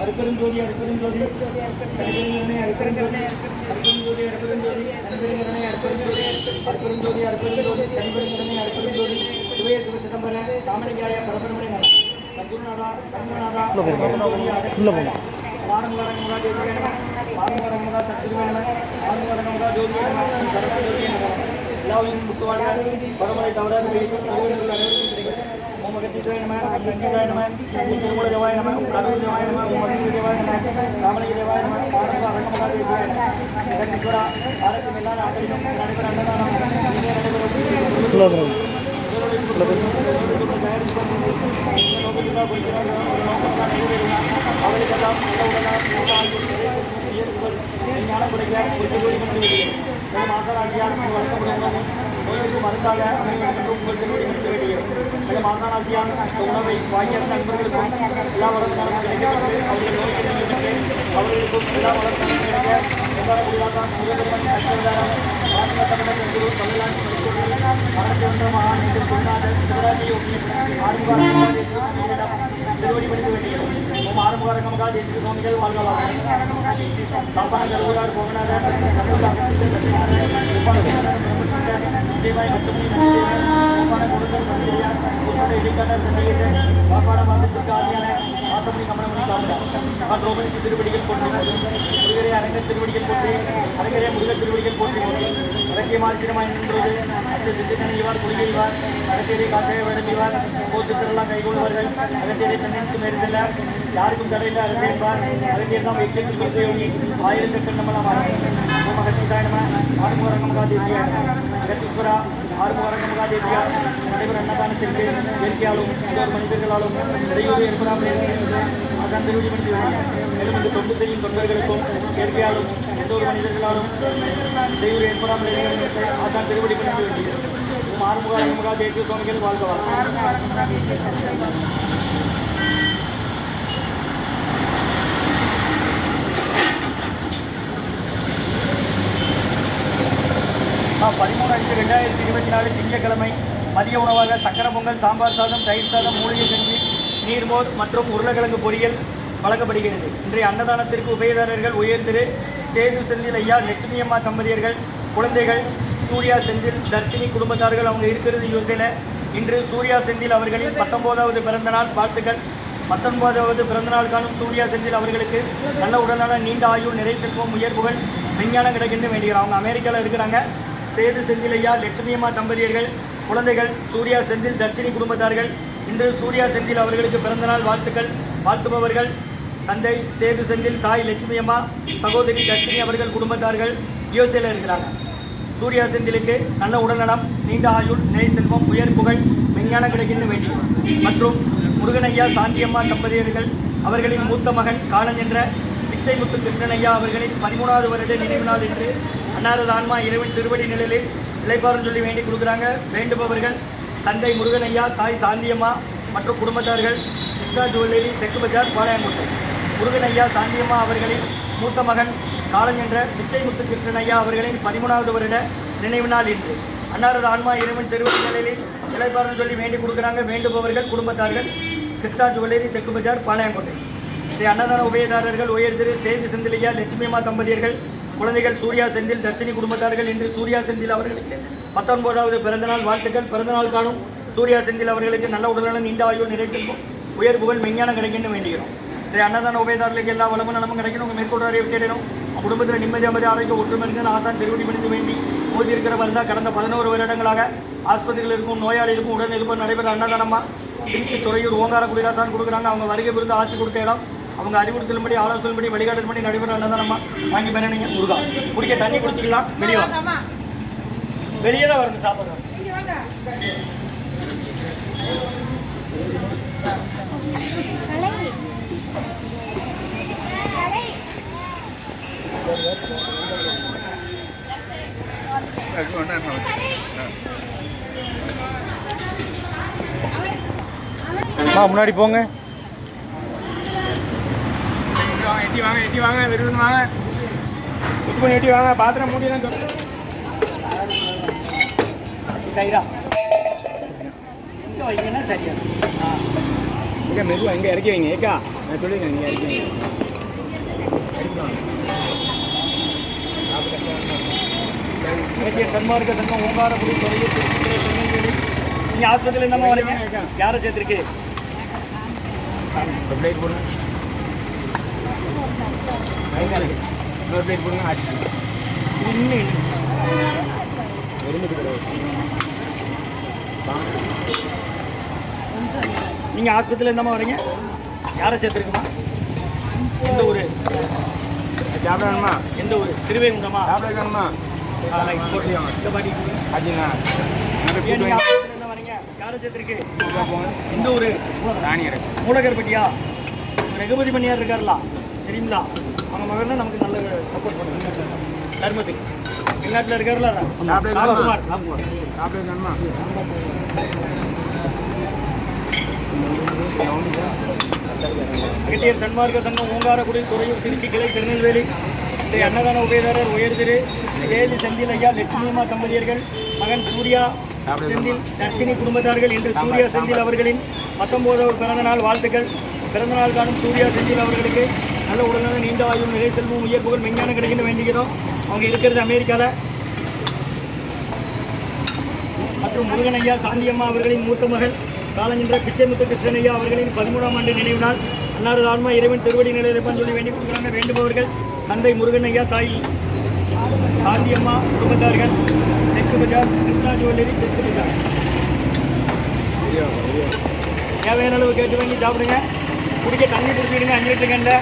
அருப்பெருஞ்சோதி அருப்பெருஞ்சோதி. அருப்பெருஞ்சோதி அருப்பெருஞ்சோதி. அருப்பெருஞ்சோதி அருப்பெருஞ்சோதி. அன்பெருங்கடனே அருப்பெருஞ்சோதி. அருப்பெருஞ்சோதி அருப்பெருஞ்சோதி. தனிபெருங்கடனே அருப்பெருஞ்சோதி. சிவய சிவ சிதம்பர சாமணிக்காய பரபரமனை சத்குருநாதா கர்மநாதா உள்ள போங்க. வாரமுகரமுகா தேவி வாரமுகரமுகா சத்குருவேன வாரமுகரமுகா ஜோதி சரஸ்வதி ஜோதி எல்லாவையும் முத்துவாழ்க பரமலை தவறாது. ஓம் அகத்தீசாய நம நந்திசாய நம ஓம் திருமூல தேவாய நம ஓம் கருணை தேவாய நம ஓம் மதுரை தேவாய நம ராமலிங்க தேவாய நம பாரத அரங்கமகா தேசியாய நம ஜெகதீஸ்வரா பாரதம் எல்லா நாட்டிலும் நடைபெற அன்னதானம் இங்கே நடைபெறும் அவர்களுக்கெல்லாம் மாசராசியால் வளர்க்கப்படுகிறது நோய்க்கு மருந்தாக அமைவதற்கு உங்கள் திருவடி முடிக்க வேண்டியது இந்த மாசராசியால் இந்த உணவை வாங்கிய நண்பர்களுக்கும் எல்லா வளர்ந்து நலம் கிடைக்கிறது அவர்கள் நோய் கிடைக்கிறது அவர்களுக்கும் எல்லா வளர்ந்து நலம் கிடைக்க எவ்வாறு குடிவாசம் முருகப்பெருமன் கட்டிவதாரம் ஆத்ம தமிழர் குரு தமிழ்நாட்டு மருத்துவர்கள் மரணத்தை மகான் என்று குருநாதர் சிவராஜி யோகி ஆறுமுக திருவடி பணிந்து வேண்டியது ஓம் ஆறுமுக ரகமகா சுவாமிகள் வாழ்கலாம் காப்பான கருவரார் ആസമയം നമ്മളൊന്നും കാണില്ല ആ ദ്രൗപദി തിരുവടികൾ പൊട്ടി മുരുകരെ അരങ്ങ തിരുവടികൾ പൊട്ടി അരങ്ങരെ മുരുക തിരുവടികൾ പൊട്ടി അതൊക്കെ മാനുഷികമായി നിന്നത് അച്ഛനെ ഇവർ കുറുകെ ഇവർ അകത്തേരെ കാക്കയെ വേണം ഇവർ കോസിട്ടുള്ള കൈകൊള്ളുവർ അകത്തേരെ തന്നെ മരിച്ചില്ല യാർക്കും തടയില്ല അരസേന്മാർ അതിന്റെ എല്ലാം വ്യക്തികൾ കൊടുത്തയോഗി ആയിരത്തെട്ട് നമ്മളെ മകത്തീസായ ആടുമുറങ്ങുക ദേശീയ അകത്തീശ്വര தடையில்லை அரசேன்பார் நடைபெற அன்னதானத்திற்கு இயற்கையாலும் இன்னொரு மனிதர்களாலும் இடையூறு ஏற்படாமல் இருக்கிறது அதான் திருவடி மேலும் இந்த தொண்டு செய்யும் தொண்டர்களுக்கும் இயற்கையாலும் எந்த ஒரு மனிதர்களாலும் இடையூறு ஏற்படாமல் இருக்கிறது அதான் திருவடி பண்ணி வேண்டியது ஓம் ஆறுமுக அரங்கமகா தேசிய சுவாமிகள் வாழ்கவார் பதிமூணு அஞ்சு ரெண்டாயிரத்தி இருபத்தி நாலு திங்கட்கிழமை மதிய உணவாக சக்கரை பொங்கல் சாம்பார் சாதம் தயிர் சாதம் மூலிகை கஞ்சி நீர்மோர் மற்றும் உருளைக்கிழங்கு பொரியல் வழங்கப்படுகிறது. இன்றைய அன்னதானத்திற்கு உபயதாரர்கள் உயர்ந்திரு. சேது செந்தில் ஐயா லட்சுமி அம்மா தம்பதியர்கள் குழந்தைகள் சூர்யா செந்தில் தர்ஷினி குடும்பத்தார்கள் அவங்க இருக்கிறது யோசனை. இன்று சூர்யா செந்தில் அவர்களின் பத்தொன்பதாவது பிறந்தநாள். வாழ்த்துக்கள். பத்தொன்பதாவது பிறந்தநாள் காணும் சூர்யா செந்தில் அவர்களுக்கு நல்ல உடலான நீண்ட ஆயுள் நிறை செல்வம் உயர் புகழ் விஞ்ஞானம் கிடைக்கின்ற வேண்டுகிறார் அவங்க அமெரிக்காவில் இருக்கிறாங்க. சேது செந்திலையா லட்சுமியம்மா தம்பதியர்கள் குழந்தைகள் சூர்யா செந்தில் தர்ஷினி குடும்பத்தார்கள். இன்று சூர்யா செந்தில் அவர்களுக்கு பிறந்தநாள் வாழ்த்துக்கள். வாழ்த்துபவர்கள் தந்தை சேது செந்தில் தாய் லட்சுமியம்மா சகோதரி தர்ஷினி அவர்கள் குடும்பத்தார்கள் யூஎஸ்ஏல இருக்கிறாங்க. சூர்யா செந்திலுக்கு நல்ல உடல்நலம் நீண்ட ஆயுள் நெய் செல்வம் உயர் புகழ் விஞ்ஞானம் கிடைக்கின்ற வேண்டி மற்றும் முருகனையா சாந்தியம்மா தம்பதியர்கள் அவர்களின் மூத்த மகன் காலன் என்ற பிச்சைமுத்து கிருஷ்ணனையா அவர்களின் பதிமூணாவது வருட நினைவு நாள் என்று அன்னாரது ஆன்மா இறைவன் திருவடி நிலையில் இழைப்பாருன்னு சொல்லி வேண்டி கொடுக்குறாங்க. வேண்டுபவர்கள் தந்தை முருகனையா தாய் சாந்தியம்மா மற்றும் குடும்பத்தார்கள் கிருஷ்ணா ஜுவல்லரி தெற்கு பஜார் பாளையங்குட்டை. முருகனையா சாந்தியம்மா அவர்களின் மூத்த மகன் காலஞ்சென்ற என்ற பிச்சைமுத்து கிருஷ்ணனையா அவர்களின் பதிமூணாவது வருட நினைவு நாள் இன்று. அன்னாரது ஆன்மா இறைவன் திருவடி நிலையில் இழைப்பாருன்னு சொல்லி வேண்டி கொடுக்குறாங்க. வேண்டுபவர்கள் குடும்பத்தார்கள் கிருஷ்ணா ஜுவல்லரி தெற்கு பஜார் பாளையங்கோட்டை. ஸ்ரீ அன்னதான உபயதாரர்கள் உயர்திரு சேது செந்திலையா லட்சுமியம்மா தம்பதியர்கள் குழந்தைகள் சூர்யா செந்தில் தர்ஷினி குடும்பத்தார்கள் இன்று சூர்யா செந்தில் அவர்களுக்கு பத்தொன்பதாவது பிறந்தநாள் வாழ்த்துக்கள். பிறந்தநாள் காணும் சூர்யா செந்தில் அவர்களுக்கு நல்ல உடல்நலம் நீண்ட ஆயுள் நிறைச்சிருக்கும் உயர் புகழ் மெஞ்ஞானம் கிடைக்கணும் வேண்டுகிறோம் இன்றைய அன்னதான உபயதாரர்களுக்கு எல்லா வளமும் நலமும் கிடைக்கணும். உங்கள் மேற்கொண்டு அறிவு குடும்பத்தில் நிம்மதி அமைதி ஆரோக்கியம் ஒற்றுமை ஆசான் திருவடி பணிந்து வேண்டி மோதி இருக்கிற மருந்தா கடந்த பதினோரு வருடங்களாக ஆஸ்பத்திரியில் இருக்கும் நோயாளிகளுக்கும் உடன் இருப்பது நடைபெற அன்னதானமாக திருச்சி துறையூர் ஓங்கார குடிராசான் கொடுக்குறாங்க. அவங்க வருகை விருந்து ஆட்சி கொடுத்த இடம் அவங்க அறிவுறுத்தலும்படி ஆலோசனைப்படி வழிகாட்டும்படி நடைபெற அன்னதானமா வாங்கி பண்ணீங்க முருகா. குடிக்க தண்ணி குடிச்சிக்கலாம் வெளியே வாங்க வெளியே தான் வரணும் சாப்பிட்றோம் மா முன்னாடி போங்க. எட்டி வாங்க எட்டி வாங்க விருதுன்னு வாங்க. எட்டி பண்ணி எட்டி வாங்க பாத்திரம் மூடியெல்லாம் தயிரா வைங்கன்னா சரியா? ஆ. இங்கே மெதுவாக இங்கே இறக்கி வைங்க ஏக்கா. நான் சொல்லியிருக்கேன் நீங்கள் இறக்கி வைங்க. இலக்கிய சன்மார்க்க சங்கம் திருச்சித்துறை திருநெல்வேலி. நீங்கள் ஆஸ்பத்திரியில் என்னம்மா வரீங்க யாரை சேர்த்துருக்கு? பிளேட் போடுங்க. இன்னொரு பிளேட் போடுங்க ஆச்சு இன்னும் நீங்கள் ஆஸ்பத்திரியில் என்னம்மா வரீங்க. யாரை சேர்த்துருக்குமா எந்த ஊர்? சாப்பிட வேணுமா எந்த ஊர்? சிறுவைகுண்டமா சாப்பிட வேணுமா ஆ, right, போட்டு. இந்த பாட்டி ஆச்சுண்ணா வரீங்க? யாரை சேர்த்துருக்கு? எந்த ஊர்? ராணி இறக்கு மூலகர்பட்டியா ரகுபதி மணியார் இருக்கார்ல? தெரியுங்களா அவங்க மகன் தான் நமக்கு நல்ல சப்போர்ட் பண்ணுறாங்க தர்மத்துக்கு வெளிநாட்டில் இருக்கார்ல ராம்குமார். வேணுமா? அகத்தியர் சன்மார்க்க சங்கம் ஓங்காரக்குடி துறையூர் திருச்சி கிளை திருநெல்வேலி. இன்றைய அன்னதான உபயதாரர் உயர்திரு சேதி செந்தில் ஐயா லட்சுமியம்மா தம்பதியர்கள் மகன் சூர்யா செந்தில் தர்ஷினி குடும்பத்தார்கள் இன்று சூர்யா செந்தில் அவர்களின் பத்தொன்பதாவது பிறந்த நாள் வாழ்த்துக்கள். பிறந்த நாள் காணும் சூர்யா செந்தில் அவர்களுக்கு நல்ல உடல்நல நீண்ட ஆயுள் நிலை செல்வம் உயர் புகழ் மெஞ்ஞானம் கிடைக்கணும் வேண்டிக்கிறோம் அவங்க இருக்கிறது அமெரிக்காவில் மற்றும் முருகனையா சாந்தியம்மா அவர்களின் மூத்த மகள் காலஞ்சென்ற பிச்சைமுத்து கிருஷ்ணனையா அவர்களின் பதிமூணாம் ஆண்டு நினைவு நாள் அன்னாரது ஆன்மா இறைவன் திருவடி நிலையிலிருப்பான்னு சொல்லி வேண்டிக் கொடுக்குறாங்க. வேண்டுபவர்கள் தந்தை முருகன் ஐயா தாய் சாந்தியம்மா குடும்பத்தார்கள். தெற்கு பஜார் கிருஷ்ணா ஜுவல்லரி தெற்கு பஜார். தேவையான அளவு கேட்டு வாங்கி சாப்பிடுங்க. குடிக்க தண்ணி குடிச்சிடுங்க அஞ்சு லிட்டர் கண்ட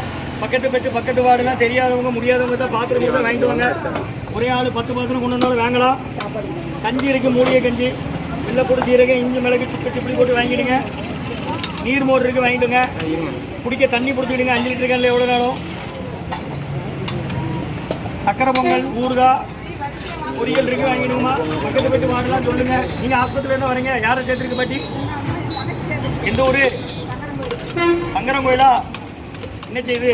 பக்கத்து பெற்று பக்கத்து வார்டுலாம் தெரியாதவங்க முடியாதவங்க தான் பாத்திரம் கொடுத்தா வாங்கிட்டு வாங்க. ஒரே ஆள் பத்து பாத்திரம் கொண்டு வந்தாலும் வாங்கலாம். கஞ்சி இருக்குது மூலிகை கஞ்சி. வெள்ளைப்பூடு சீரகம் இஞ்சி மிளகு சுக்கு சிப்பிடி போட்டு வாங்கிடுங்க. நீர் மோர் இருக்குது வாங்கிடுங்க. குடிக்க தண்ணி பிடிச்சிடுங்க அஞ்சு லிட்டர் கல்லில் எவ்வளோ நேரம்? சக்கரை பொங்கல் ஊறுகாய் பொரியல் இருக்கு வாங்கிடுங்கம்மா பக்கத்து பக்கத்து வார்டுலாம் சொல்லுங்க. நீங்கள் ஆஸ்பத்திரியில் இருந்து வரீங்க. யாரை சேர்த்துருக்கு பாட்டி? எந்த ஊர்? சங்கரன் கோயிலா? என்ன செய்யுது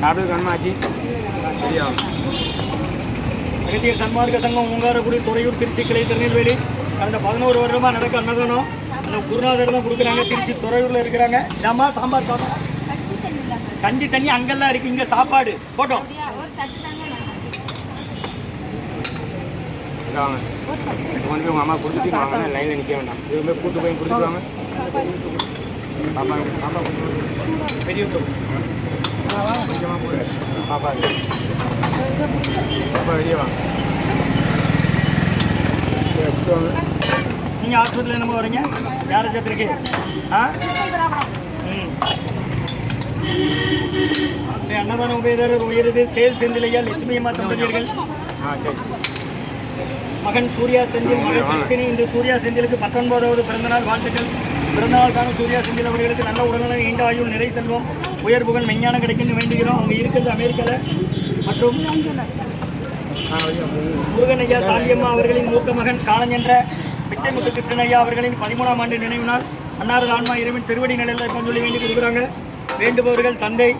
சாப்பிட வேணுமா சரியா. அகத்திய சன்மார்க்க சங்கம் உங்காரக்குடி துறையூர் திருச்சி கிளை திருநெல்வேலி கடந்த பதினோரு வருடமா நடக்க அன்னதானம். அந்த குருநாதர் தான் கொடுக்குறாங்க. திருச்சி துறையூர்ல இருக்கிறாங்க. ஏமா சாம்பார் சாதம். கஞ்சி தண்ணி அங்கெல்லாம் இருக்கு. இங்க சாப்பாடு. போட்டோம். வாங்க கொண்டு வந்து உங்கள் அம்மா கொடுத்துட்டு வாங்க. லைனில் நிற்க வேண்டாம். இதுவுமே கூட்டு போய் கொடுத்துட்டு வாங்க. பாப்பா பாப்பா பெரிய கொஞ்சமாக போடு பாப்பா பாப்பா வெளியே வாங்க நீங்கள் வச்சுட்டு வாங்க ஹாஸ்பிட்டல் என்னமோ வரீங்க? யாரை சேர்த்துருக்கு? ஆ? ம். அன்னதான உபயதர் உயருது சேல் செந்திலையா லட்சுமி அம்மா தம்பதியர்கள்? ஆ சரி. மகன் சூர்யா செந்தில் மகன் தர்ஷினி இன்று சூர்யா செந்திலுக்கு பத்தொன்பதாவது பிறந்தநாள் வாழ்த்துக்கள். பிறந்தநாள் காணும் சூர்யா செந்தில் அவர்களுக்கு நல்ல உடல்நலம் நீண்ட ஆயுள் நிறை செல்வம் உயர் புகழ் மெஞ்ஞானம் கிடைக்குன்னு வேண்டுகிறோம். அவங்க இருக்கிறது அமெரிக்காவில் மற்றும் முருகனையா முருகன் ஐயா சாந்தியம்மா அவர்களின் மூத்த மகன் காலஞ்சென்ற பிச்சைமுத்து கிருஷ்ணய்யா அவர்களின் பதிமூணாம் ஆண்டு நினைவு நாள். அன்னாரது ஆன்மா இறைவன் திருவடி நிலையில் இருப்பான்னு சொல்லி வேண்டி கொடுக்குறாங்க. வேண்டுபவர்கள் தந்தை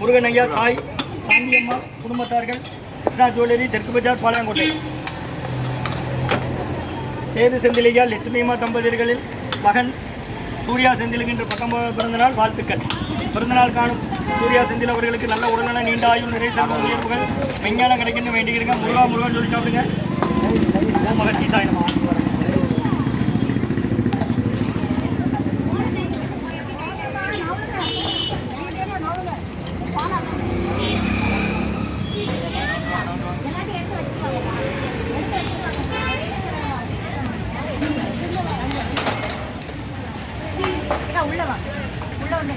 முருகன் ஐயா தாய் சாந்தியம்மா குடும்பத்தார்கள் கிருஷ்ணா ஜுவல்லரி தெற்கு பஜார் பாளையங்கோட்டை. சேது செந்திலையா லட்சுமியம்மா தம்பதியர்களின் மகன் சூர்யா செந்திலுக்கு இன்று பத்தொன்பது பிறந்தநாள் வாழ்த்துக்கள். பிறந்தநாள் காணும் சூர்யா செந்தில் அவர்களுக்கு நல்ல உடல்நல நீண்ட ஆயுள் நிறை சார்ந்த உயர்வுகள் விஞ்ஞானம் கிடைக்கணும் வேண்டியிருக்கேன் முருகா முருகன் சொல்லி சாப்பிடுங்க. ஓ மகன் ஈசாயனமா உள்ள வா உள்ள வந்து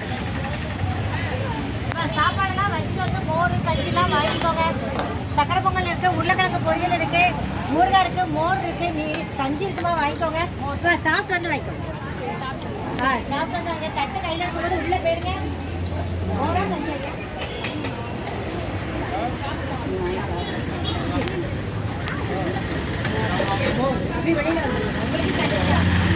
சாப்பாடெல்லாம் வச்சுட்டு வந்து மோர் கஞ்சிலாம் வாங்கிக்கோங்க சக்கரை பொங்கல் இருக்கு உருளைக்கிழங்கு பொரியல் இருக்கு முருகா இருக்கு மோர் இருக்கு. நீ தஞ்சி இருக்குமா வாங்கிக்கோங்க. சாப்பிட்டு வந்து வாங்கிக்கோங்க ஆ சாப்பிட்டு வந்து வாங்க. தட்டு கையில் கொடுத்து உள்ள போயிருங்க. மோரா கஞ்சி ஐயா? வெளியில வந்துருங்க.